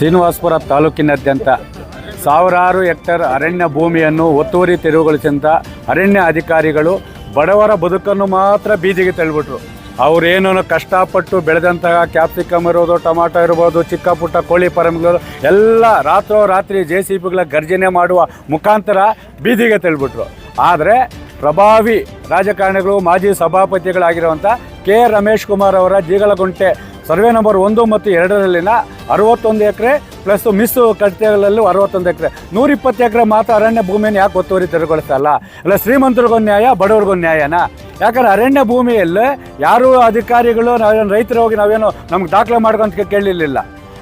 ಶ್ರೀನಿವಾಸಪುರ ತಾಲೂಕಿನಾದ್ಯಂತ ಸಾವಿರಾರು ಹೆಕ್ಟರ್ ಅರಣ್ಯ ಭೂಮಿಯನ್ನು ಒತ್ತುವರಿ ತೆರವುಗೊಳಿಸಿದಂಥ ಅರಣ್ಯ ಅಧಿಕಾರಿಗಳು ಬಡವರ ಬದುಕನ್ನು ಮಾತ್ರ ಬೀದಿಗೆ ತಳ್ಳಿಬಿಟ್ರು. ಅವರೇನೋ ಕಷ್ಟಪಟ್ಟು ಬೆಳೆದಂತಹ ಕ್ಯಾಪ್ಸಿಕಮ್ ಇರ್ಬೋದು ಟೊಮಾಟೊ ಇರ್ಬೋದು, ಚಿಕ್ಕ ಪುಟ್ಟ ಕೋಳಿ ಫಾರಂಗಳು ಎಲ್ಲ ರಾತ್ರೋರಾತ್ರಿ ಜೆ ಸಿ ಬಿಗಳ ಗರ್ಜನೆ ಮಾಡುವ ಮುಖಾಂತರ ಬೀದಿಗೆ ತಳ್ಳಿಬಿಟ್ರು. ಆದರೆ ಪ್ರಭಾವಿ ರಾಜಕಾರಣಿಗಳು, ಮಾಜಿ ಸಭಾಪತಿಗಳಾಗಿರುವಂಥ ಕೆ ರಮೇಶ್ ಕುಮಾರ್ ಅವರ ಜೀಗಳಗುಂಟೆ ಸರ್ವೆ ನಂಬರ್ ಒಂದು ಮತ್ತು ಎರಡರಲ್ಲಿನ ಅರವತ್ತೊಂದು ಎಕರೆ ಪ್ಲಸ್ ಮಿಸ್ ಕಟ್ಟೆಗಳಲ್ಲೂ ಅರವತ್ತೊಂದು ಎಕರೆ. ನೂರಿಪ್ಪತ್ತು ಎಕರೆ ಮಾತ್ರ ಅರಣ್ಯ ಭೂಮಿಯನ್ನು ಯಾಕೆ ಒತ್ತುವರಿ ತೆರವುಗೊಳಿಸ್ತಲ್ಲ ಅಲ್ಲ ಶ್ರೀಮಂತರಿಗೊಂದು ನ್ಯಾಯ ಬಡವ್ರಿಗೊಂದು ನ್ಯಾಯನಾ? ಯಾಕಂದ್ರೆ ಅರಣ್ಯ ಭೂಮಿಯಲ್ಲಿ ಯಾರೂ ಅಧಿಕಾರಿಗಳು, ನಾವೇನು ರೈತರು ಹೋಗಿ ನಾವೇನು ನಮ್ಗೆ ದಾಖಲೆ ಮಾಡ್ಕೊಂತ ಕೇಳಲಿಲ್ಲ.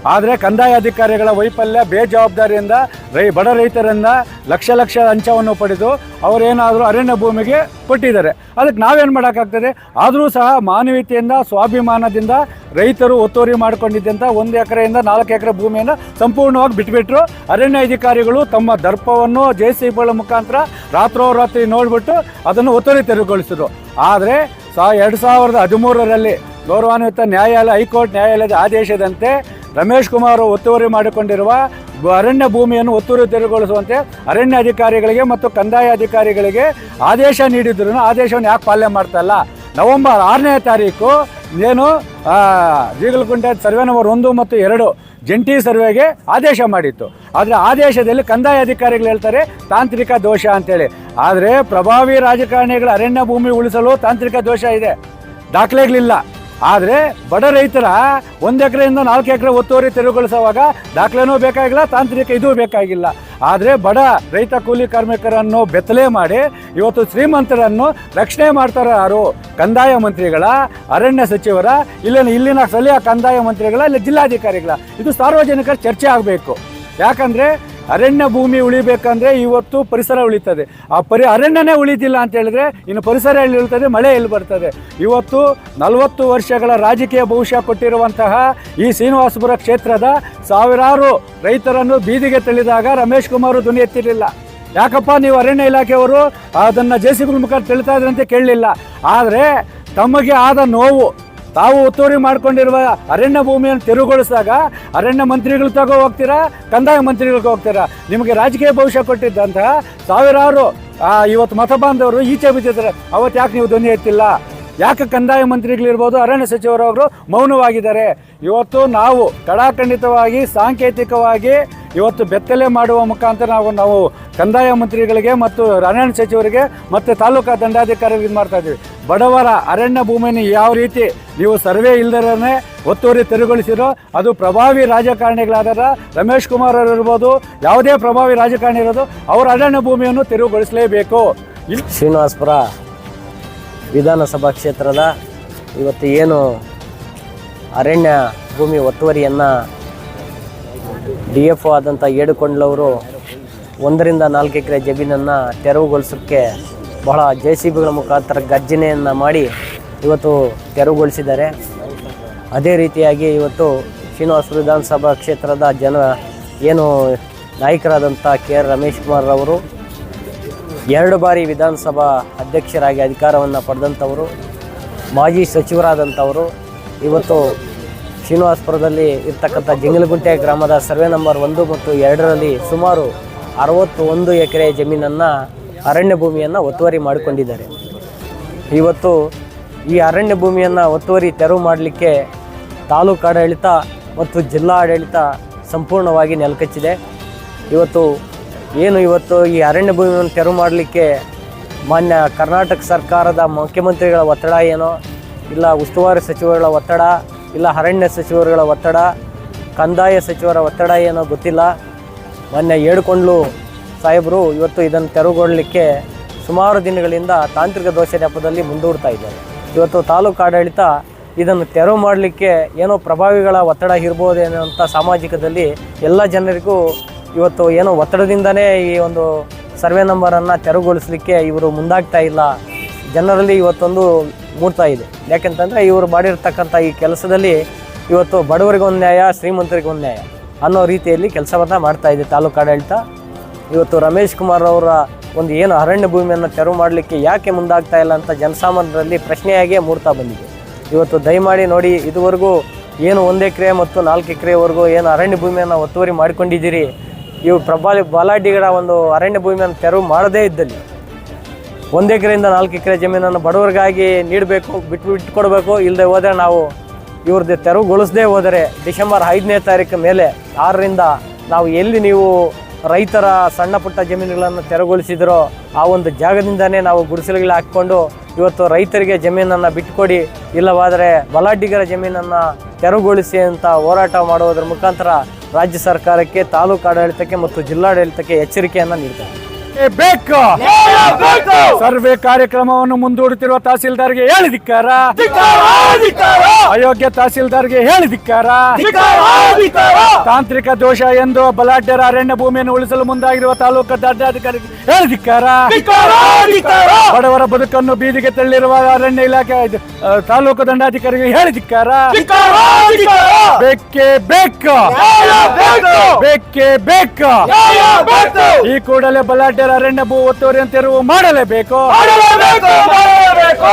ಆದರೆ ಕಂದಾಯ ಅಧಿಕಾರಿಗಳ ವೈಫಲ್ಯ ಬೇಜವಾಬ್ದಾರಿಯಿಂದ ರೈ, ಬಡ ರೈತರಿಂದ ಲಕ್ಷ ಲಕ್ಷ ಅಂಚವನ್ನು ಪಡೆದು ಅವರೇನಾದರೂ ಅರಣ್ಯ ಭೂಮಿಗೆ ಕೊಟ್ಟಿದ್ದಾರೆ. ಅದಕ್ಕೆ ನಾವೇನು ಮಾಡೋಕ್ಕಾಗ್ತದೆ? ಆದರೂ ಸಹ ಮಾನವೀಯತೆಯಿಂದ, ಸ್ವಾಭಿಮಾನದಿಂದ ರೈತರು ಒತ್ತುವರಿ ಮಾಡಿಕೊಂಡಿದ್ದಂಥ ಒಂದು ಎಕರೆಯಿಂದ ನಾಲ್ಕು ಎಕರೆ ಭೂಮಿಯನ್ನು ಸಂಪೂರ್ಣವಾಗಿ ಬಿಟ್ಬಿಟ್ರು. ಅರಣ್ಯ ಅಧಿಕಾರಿಗಳು ತಮ್ಮ ದರ್ಪವನ್ನು ಜೆ ಸಿ ಬಿಗಳ ಮುಖಾಂತರ ರಾತ್ರೋರಾತ್ರಿ ನೋಡಿಬಿಟ್ಟು ಅದನ್ನು ಒತ್ತುವರಿ ತೆರವುಗೊಳಿಸಿದ್ರು. ಆದರೆ ಸಾ, ಎರಡು ಸಾವಿರದ ಹದಿಮೂರರಲ್ಲಿ ಗೌರವಾನ್ವಿತ ನ್ಯಾಯಾಲಯ, ಹೈಕೋರ್ಟ್ ನ್ಯಾಯಾಲಯದ ಆದೇಶದಂತೆ ರಮೇಶ್ ಕುಮಾರ್ ಒತ್ತುವರಿ ಮಾಡಿಕೊಂಡಿರುವ ಅರಣ್ಯ ಭೂಮಿಯನ್ನು ಒತ್ತುವರಿ ತೆರವುಗೊಳಿಸುವಂತೆ ಅರಣ್ಯ ಅಧಿಕಾರಿಗಳಿಗೆ ಮತ್ತು ಕಂದಾಯ ಅಧಿಕಾರಿಗಳಿಗೆ ಆದೇಶ ನೀಡಿದ್ರು ಆದೇಶವನ್ನು ಯಾಕೆ ಪಾಲನೆ ಮಾಡ್ತಾ ಇಲ್ಲ? ನವೆಂಬರ್ ಆರನೇ ತಾರೀಕು ಏನು ಜೀಗಲಗುಂಟೆ ಸರ್ವೆ ನಂಬರ್ ಒಂದು ಮತ್ತು ಎರಡು ಜಂಟಿ ಸರ್ವೆಗೆ ಆದೇಶ ಮಾಡಿತ್ತು. ಆದರೆ ಆದೇಶದಲ್ಲಿ ಕಂದಾಯ ಅಧಿಕಾರಿಗಳು ಹೇಳ್ತಾರೆ ತಾಂತ್ರಿಕ ದೋಷ ಅಂತೇಳಿ. ಆದರೆ ಪ್ರಭಾವಿ ರಾಜಕಾರಣಿಗಳ ಅರಣ್ಯ ಭೂಮಿ ಉಳಿಸಲು ತಾಂತ್ರಿಕ ದೋಷ ಇದೆ. ದಾಖಲೆಗಳಿಲ್ಲ. ಆದರೆ ಬಡ ರೈತರ ಒಂದು ಎಕರೆಯಿಂದ ನಾಲ್ಕು ಎಕರೆ ಒತ್ತುವರಿ ತೆರವುಗೊಳಿಸುವಾಗ ದಾಖಲೆನೂ ಬೇಕಾಗಿಲ್ಲ, ತಾಂತ್ರಿಕ ಇದೂ ಬೇಕಾಗಿಲ್ಲ. ಆದರೆ ಬಡ ರೈತ ಕೂಲಿ ಕಾರ್ಮಿಕರನ್ನು ಬೆತ್ತಲೆ ಮಾಡಿ ಇವತ್ತು ಶ್ರೀಮಂತರನ್ನು ರಕ್ಷಣೆ ಮಾಡ್ತಾರೆ ಯಾರು? ಕಂದಾಯ ಮಂತ್ರಿಗಳ, ಅರಣ್ಯ ಸಚಿವರ, ಇಲ್ಲಿನ ಇಲ್ಲಿನ ಸ್ಥಳೀಯ ಕಂದಾಯ ಮಂತ್ರಿಗಳ, ಇಲ್ಲ ಜಿಲ್ಲಾಧಿಕಾರಿಗಳ. ಇದು ಸಾರ್ವಜನಿಕರ ಚರ್ಚೆ ಆಗಬೇಕು. ಯಾಕಂದರೆ ಅರಣ್ಯ ಭೂಮಿ ಉಳಿಬೇಕಂದ್ರೆ ಇವತ್ತು ಪರಿಸರ ಉಳಿತದೆ. ಆ ಪರಿ, ಅರಣ್ಯನೇ ಉಳಿದಿಲ್ಲ ಅಂತ ಹೇಳಿದ್ರೆ ಇನ್ನು ಪರಿಸರ ಎಲ್ಲಿ ಉಳಿತದೆ? ಮಳೆ ಎಲ್ಲಿ ಬರ್ತದೆ? ಇವತ್ತು ನಲವತ್ತು ವರ್ಷಗಳ ರಾಜಕೀಯ ಭವಿಷ್ಯ ಕೊಟ್ಟಿರುವಂತಹ ಈ ಶ್ರೀನಿವಾಸಪುರ ಕ್ಷೇತ್ರದ ಸಾವಿರಾರು ರೈತರನ್ನು ಬೀದಿಗೆ ತಳ್ಳಿದಾಗ ರಮೇಶ್ ಕುಮಾರ್ ಧ್ವನಿ ಎತ್ತಿರಲಿಲ್ಲ. ಯಾಕಪ್ಪ ನೀವು ಅರಣ್ಯ ಇಲಾಖೆಯವರು ಅದನ್ನು ಜೆ ಸಿ ಬಿ ಮುಖಾಂತರ ತಿಳಿತಾ ಇದ್ರಂತೆ ಕೇಳಲಿಲ್ಲ. ಆದರೆ ತಮಗೆ ಆದ ನೋವು ತಾವು ಒತ್ತುವರಿ ಮಾಡ್ಕೊಂಡಿರುವ ಅರಣ್ಯ ಭೂಮಿಯನ್ನು ತೆರವುಗೊಳಿಸಿದಾಗ ಅರಣ್ಯ ಮಂತ್ರಿಗಳು ತಗೋ ಹೋಗ್ತೀರಾ, ಕಂದಾಯ ಮಂತ್ರಿಗಳಿಗೆ ಹೋಗ್ತೀರಾ? ನಿಮಗೆ ರಾಜಕೀಯ ಭವಿಷ್ಯ ಕೊಟ್ಟಿದ್ದಂತಹ ಸಾವಿರಾರು ಇವತ್ತು ಮತ ಬಾಂಧವರು ಈಚೆ ಬಿದ್ದಿದ್ದಾರೆ. ಅವತ್ತು ಯಾಕೆ ನೀವು ಧ್ವನಿ ಎತ್ತಿಲ್ಲ? ಯಾಕೆ ಕಂದಾಯ ಮಂತ್ರಿಗಳಿರ್ಬೋದು, ಅರಣ್ಯ ಸಚಿವರವರು ಮೌನವಾಗಿದ್ದಾರೆ. ಇವತ್ತು ನಾವು ಕಡಾಖಂಡಿತವಾಗಿ ಸಾಂಕೇತಿಕವಾಗಿ ಇವತ್ತು ಬೆತ್ತಲೆ ಮಾಡುವ ಮುಖಾಂತರ ನಾವು ನಾವು ಕಂದಾಯ ಮಂತ್ರಿಗಳಿಗೆ ಮತ್ತು ಅರಣ್ಯ ಸಚಿವರಿಗೆ ಮತ್ತು ತಾಲೂಕಾ ದಂಡಾಧಿಕಾರಿಗೆ ಇದು ಮಾಡ್ತಾ ಇದ್ದೀವಿ. ಬಡವರ ಅರಣ್ಯ ಭೂಮಿಯನ್ನು ಯಾವ ರೀತಿ ನೀವು ಸರ್ವೆ ಇಲ್ದರೇ ಒತ್ತುವರಿ ತೆರವುಗೊಳಿಸಿರೋ, ಅದು ಪ್ರಭಾವಿ ರಾಜಕಾರಣಿಗಳಾದ ರಮೇಶ್ ಕುಮಾರ್ ಅವರು ಇರ್ಬೋದು, ಯಾವುದೇ ಪ್ರಭಾವಿ ರಾಜಕಾರಣಿ ಇರೋದು, ಅವರ ಅರಣ್ಯ ಭೂಮಿಯನ್ನು ತೆರವುಗೊಳಿಸಲೇಬೇಕು. ಶ್ರೀನಿವಾಸಪುರ ವಿಧಾನಸಭಾ ಕ್ಷೇತ್ರದ ಇವತ್ತು ಏನು ಅರಣ್ಯ ಭೂಮಿ ಒತ್ತುವರಿಯನ್ನು ಡಿ ಎಫ್ ಒ ಆದಂಥ ಏಡುಕೊಂಡ್ಲವರು ಒಂದರಿಂದ ನಾಲ್ಕು ಎಕರೆ ಜಮೀನನ್ನು ತೆರವುಗೊಳಿಸೋಕ್ಕೆ ಬಹಳ ಜೆ ಸಿ ಬಿಗಳ ಮುಖಾಂತರ ಗರ್ಜನೆಯನ್ನು ಮಾಡಿ ಇವತ್ತು ತೆರವುಗೊಳಿಸಿದ್ದಾರೆ. ಅದೇ ರೀತಿಯಾಗಿ ಇವತ್ತು ಶ್ರೀನಿವಾಸ ವಿಧಾನಸಭಾ ಕ್ಷೇತ್ರದ ಜನ ಏನು ನಾಯಕರಾದಂಥ ಕೆ ಆರ್ ರಮೇಶ್ ಕುಮಾರ್ ಅವರು ಎರಡು ಬಾರಿ ವಿಧಾನಸಭಾ ಅಧ್ಯಕ್ಷರಾಗಿ ಅಧಿಕಾರವನ್ನು ಪಡೆದಂಥವರು, ಮಾಜಿ ಸಚಿವರಾದಂಥವರು, ಇವತ್ತು ಶ್ರೀನಿವಾಸಪುರದಲ್ಲಿ ಇರ್ತಕ್ಕಂಥ ಜಿಂಗಲಗುಂಟೆ ಗ್ರಾಮದ ಸರ್ವೆ ನಂಬರ್ ಒಂದು ಮತ್ತು ಎರಡರಲ್ಲಿ ಸುಮಾರು ಅರವತ್ತು ಒಂದು ಎಕರೆ ಜಮೀನನ್ನು ಅರಣ್ಯ ಭೂಮಿಯನ್ನು ಒತ್ತುವರಿ ಮಾಡಿಕೊಂಡಿದ್ದಾರೆ. ಇವತ್ತು ಈ ಅರಣ್ಯ ಭೂಮಿಯನ್ನು ಒತ್ತುವರಿ ತೆರವು ಮಾಡಲಿಕ್ಕೆ ತಾಲೂಕು ಆಡಳಿತ ಮತ್ತು ಜಿಲ್ಲಾ ಆಡಳಿತ ಸಂಪೂರ್ಣವಾಗಿ ನೆಲಕಚ್ಚಿದೆ. ಇವತ್ತು ಏನು ಇವತ್ತು ಈ ಅರಣ್ಯ ಭೂಮಿಯನ್ನು ತೆರವು ಮಾಡಲಿಕ್ಕೆ ಮಾನ್ಯ ಕರ್ನಾಟಕ ಸರ್ಕಾರದ ಮುಖ್ಯಮಂತ್ರಿಗಳ ಒತ್ತಡ ಏನೋ? ಇಲ್ಲ ಉಸ್ತುವಾರಿ ಸಚಿವರುಗಳ ಒತ್ತಡ, ಇಲ್ಲ ಅರಣ್ಯ ಸಚಿವರುಗಳ ಒತ್ತಡ, ಕಂದಾಯ ಸಚಿವರ ಒತ್ತಡ ಏನೋ ಗೊತ್ತಿಲ್ಲ. ಮೊನ್ನೆ ಏಡ್ಕೊಂಡ್ಲು ಸಾಹೇಬರು ಇವತ್ತು ಇದನ್ನು ತೆರವುಗೊಳ್ಳಲಿಕ್ಕೆ ಸುಮಾರು ದಿನಗಳಿಂದ ತಾಂತ್ರಿಕ ದೋಷ ನೆಪದಲ್ಲಿ ಮುಂದೂಡ್ತಾ ಇದ್ದಾರೆ. ಇವತ್ತು ತಾಲೂಕು ಆಡಳಿತ ಇದನ್ನು ತೆರವು ಮಾಡಲಿಕ್ಕೆ ಏನೋ ಪ್ರಭಾವಿಗಳ ಒತ್ತಡ ಇರ್ಬೋದೇನೋ ಅಂತ ಸಾಮಾಜಿಕದಲ್ಲಿ ಎಲ್ಲ ಜನರಿಗೂ ಇವತ್ತು ಏನೋ ಒತ್ತಡದಿಂದನೇ ಈ ಒಂದು ಸರ್ವೆ ನಂಬರನ್ನು ತೆರವುಗೊಳಿಸಲಿಕ್ಕೆ ಇವರು ಮುಂದಾಗ್ತಾ ಇಲ್ಲ. ಜನರಲ್ಲಿ ಇವತ್ತೊಂದು ಮೂಡ್ತಾ ಇದೆ. ಯಾಕೆಂತಂದರೆ ಇವರು ಮಾಡಿರ್ತಕ್ಕಂಥ ಈ ಕೆಲಸದಲ್ಲಿ ಇವತ್ತು ಬಡವರಿಗೊಂದು ನ್ಯಾಯ ಶ್ರೀಮಂತರಿಗೊಂದು ನ್ಯಾಯ ಅನ್ನೋ ರೀತಿಯಲ್ಲಿ ಕೆಲಸವನ್ನು ಮಾಡ್ತಾ ಇದೆ ತಾಲೂಕು ಆಡಳಿತ. ಇವತ್ತು ರಮೇಶ್ ಕುಮಾರ್ ಅವರ ಒಂದು ಏನು ಅರಣ್ಯ ಭೂಮಿಯನ್ನು ತೆರವು ಮಾಡಲಿಕ್ಕೆ ಯಾಕೆ ಮುಂದಾಗ್ತಾ ಇಲ್ಲ ಅಂತ ಜನಸಾಮಾನ್ಯರಲ್ಲಿ ಪ್ರಶ್ನೆಯಾಗಿಯೇ ಮೂಡ್ತಾ ಬಂದಿದೆ. ಇವತ್ತು ದಯಮಾಡಿ ನೋಡಿ, ಇದುವರೆಗೂ ಏನು ಒಂದು ಎಕರೆ ಮತ್ತು ನಾಲ್ಕು ಎಕರೆವರೆಗೂ ಏನು ಅರಣ್ಯ ಭೂಮಿಯನ್ನು ಒತ್ತುವರಿ ಮಾಡಿಕೊಂಡಿದ್ದೀರಿ? ಇವು ಪ್ರಬಲ ಬಲಾಢ್ಯಗಳ ಒಂದು ಅರಣ್ಯ ಭೂಮಿಯನ್ನು ತೆರವು ಮಾಡದೇ ಇದ್ದಲ್ಲಿ ಒಂದು ಎಕರೆಯಿಂದ ನಾಲ್ಕು ಎಕರೆ ಜಮೀನನ್ನು ಬಡವರಿಗಾಗಿ ನೀಡಬೇಕು, ಬಿಟ್ಟು ಬಿಟ್ಟುಕೊಡ್ಬೇಕು ಇಲ್ಲದೆ ಹೋದರೆ ನಾವು ಇವ್ರದ್ದು ತೆರವುಗೊಳಿಸದೇ ಹೋದರೆ ಡಿಸೆಂಬರ್ ಐದನೇ ತಾರೀಕು ಮೇಲೆ ಆರರಿಂದ ನಾವು ಎಲ್ಲಿ ನೀವು ರೈತರ ಸಣ್ಣ ಪುಟ್ಟ ಜಮೀನುಗಳನ್ನು ತೆರವುಗೊಳಿಸಿದ್ರೋ ಆ ಒಂದು ಜಾಗದಿಂದನೇ ನಾವು ಗುಡಿಸಲುಗಳು ಹಾಕ್ಕೊಂಡು ಇವತ್ತು ರೈತರಿಗೆ ಜಮೀನನ್ನು ಬಿಟ್ಟುಕೊಡಿ ಇಲ್ಲವಾದರೆ ಬಲಾಢ್ಯಗರ ಜಮೀನನ್ನು ತೆರವುಗೊಳಿಸಿ ಅಂತ ಹೋರಾಟ ಮಾಡುವುದರ ಮುಖಾಂತರ ರಾಜ್ಯ ಸರ್ಕಾರಕ್ಕೆ ತಾಲೂಕು ಆಡಳಿತಕ್ಕೆ ಮತ್ತು ಜಿಲ್ಲಾಡಳಿತಕ್ಕೆ ಎಚ್ಚರಿಕೆಯನ್ನು ನೀಡ್ತಾರೆ. ಬೇಕು? ಸರ್ವೆ ಕಾರ್ಯಕ್ರಮವನ್ನು ಮುಂದೂಡುತ್ತಿರುವ ತಹಸೀಲ್ದಾರ್ಗೆ ಹೇಳಿದಿಕ್ಕಾರ? ಅಯೋಗ್ಯ ತಹಸೀಲ್ದಾರ್ಗೆ ಹೇಳಿದಿಕ್ಕಾರ? ತಾಂತ್ರಿಕ ದೋಷ ಎಂದು ಬಲಾಢ್ಯರ ಅರಣ್ಯ ಭೂಮಿಯನ್ನು ಉಳಿಸಲು ಮುಂದಾಗಿರುವ ತಾಲೂಕು ದಂಡಾಧಿಕಾರಿಗೆ ಹೇಳಿದಿಕ್ಕಾರ? ಬಡವರ ಬದುಕನ್ನು ಬೀದಿಗೆ ತಳ್ಳಿರುವ ಅರಣ್ಯ ಇಲಾಖೆ ತಾಲೂಕು ದಂಡಾಧಿಕಾರಿಗೆ ಹೇಳಿದಿಕ್ಕಾರ? ಬೇಕೇ ಬೇಕು? ಬೇಕೇ! ಬೇಕು! ಈ ಕೂಡಲೇ ಬಲಾಢ್ಯರ ಅರಣ್ಯ ಭೂ ಒತ್ತುವರಿಯನ್ನು ತೆರವು ಮಾಡಲೇಬೇಕು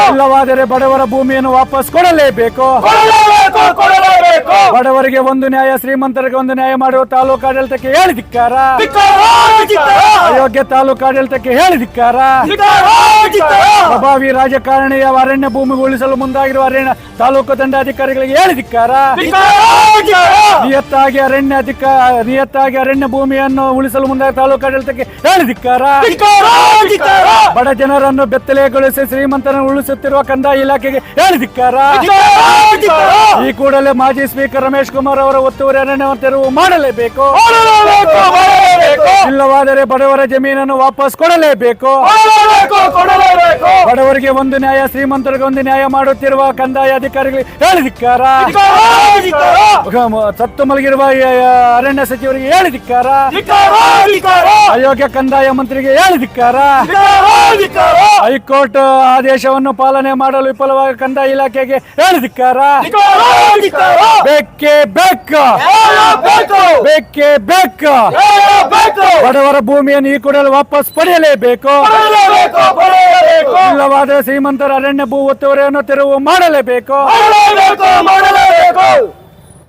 ಇಲ್ಲವಾದರೆ ಬಡವರ ಭೂಮಿಯನ್ನು ವಾಪಸ್ ಕೊಡಲೇಬೇಕು. ಬಡವರಿಗೆ ಒಂದು ನ್ಯಾಯ ಶ್ರೀಮಂತರಿಗೆ ಒಂದು ನ್ಯಾಯ ಮಾಡುವ ತಾಲೂಕು ಆಡಳಿತಕ್ಕೆ ಹೇಳಿದಿಕ್ಕಾರ. ಅಯೋಗ್ಯ ತಾಲೂಕು ಆಡಳಿತಕ್ಕೆ ಹೇಳಿದಿಕ್ಕಾರ ಪ್ರಭಾವಿ ರಾಜಕಾರಣಿಯ ಅರಣ್ಯ ಭೂಮಿ ಉಳಿಸಲು ಮುಂದಾಗಿರುವ ಅರಣ್ಯ ತಾಲೂಕು ದಂಡಾಧಿಕಾರಿಗಳಿಗೆ ಹೇಳಿದಿಕ್ಕಾರ ನಿಯತ್ತಾಗಿ ಅರಣ್ಯ ಅಧಿಕ ನಿಯತ್ತಾಗಿ ಅರಣ್ಯ ಭೂಮಿಯನ್ನು ಉಳಿಸಲು ಮುಂದಾಗಿ ತಾಲೂಕು ಆಡಳಿತಕ್ಕೆ ಹೇಳಿದಿಕ್ಕಾರ ಬಡ ಜನರನ್ನು ಬೆತ್ತಲೆಗೊಳಿಸಿ ಶ್ರೀಮಂತರನ್ನು ಉಳಿಸುತ್ತಿರುವ ಕಂದಾಯ ಇಲಾಖೆಗೆ ಹೇಳಿದಿಕ್ಕಾರ ಈ ಕೂಡಲೇ ಮಾಜಿ ಸ್ಪೀಕರ್ ರಮೇಶ್ ಕುಮಾರ್ ಅವರ ಒತ್ತುವರಿ ಅರಣ್ಯವನ್ನು ತೆರವು ಮಾಡಲೇಬೇಕು ಇಲ್ಲವಾದರೆ ಬಡವರ ಜಮೀನನ್ನು ವಾಪಸ್ ಕೊಡಲೇಬೇಕು. ಬಡವರಿಗೆ ಒಂದು ನ್ಯಾಯ ಶ್ರೀಮಂತರಿಗೆ ಒಂದು ನ್ಯಾಯ ಮಾಡುತ್ತಿರುವ ಕಂದಾಯ ಅಧಿಕಾರಿಗಳಿಗೆ ಹೇಳಿದಿಕ್ಕಾರ ಸತ್ತು ಮಲಗಿರುವ ಅರಣ್ಯ ಸಚಿವರಿಗೆ ಹೇಳಿದಿಕ್ಕಾರ ಅಯೋಗ್ಯ ಕಂದಾಯ ಮಂತ್ರಿಗೆ ಹೇಳಿದಿಕ್ಕಾರ ಹೈಕೋರ್ಟ್ ಆದೇಶವನ್ನು ಪಾಲನೆ ಮಾಡಲು ವಿಫಲವಾಗಿ ಕಂದಾಯ ಇಲಾಖೆಗೆ ಹೇಳಿದಿಕ್ಕಾರ? ಬೇಕೇ ಬೇಕು. ಬೇಕೇ. ಬೇಕು ಬಡವರ ಭೂಮಿಯನ್ನು ಈ ಕೂಡಲೇ ವಾಪಸ್ ಪಡೆಯಲೇಬೇಕು. ಇಲ್ಲವಾದರೆ ಶ್ರೀಮಂತರ ಅರಣ್ಯ ಭೂ ಒತ್ತುವರಿಯನ್ನು ತೆರವು ಮಾಡಲೇಬೇಕು.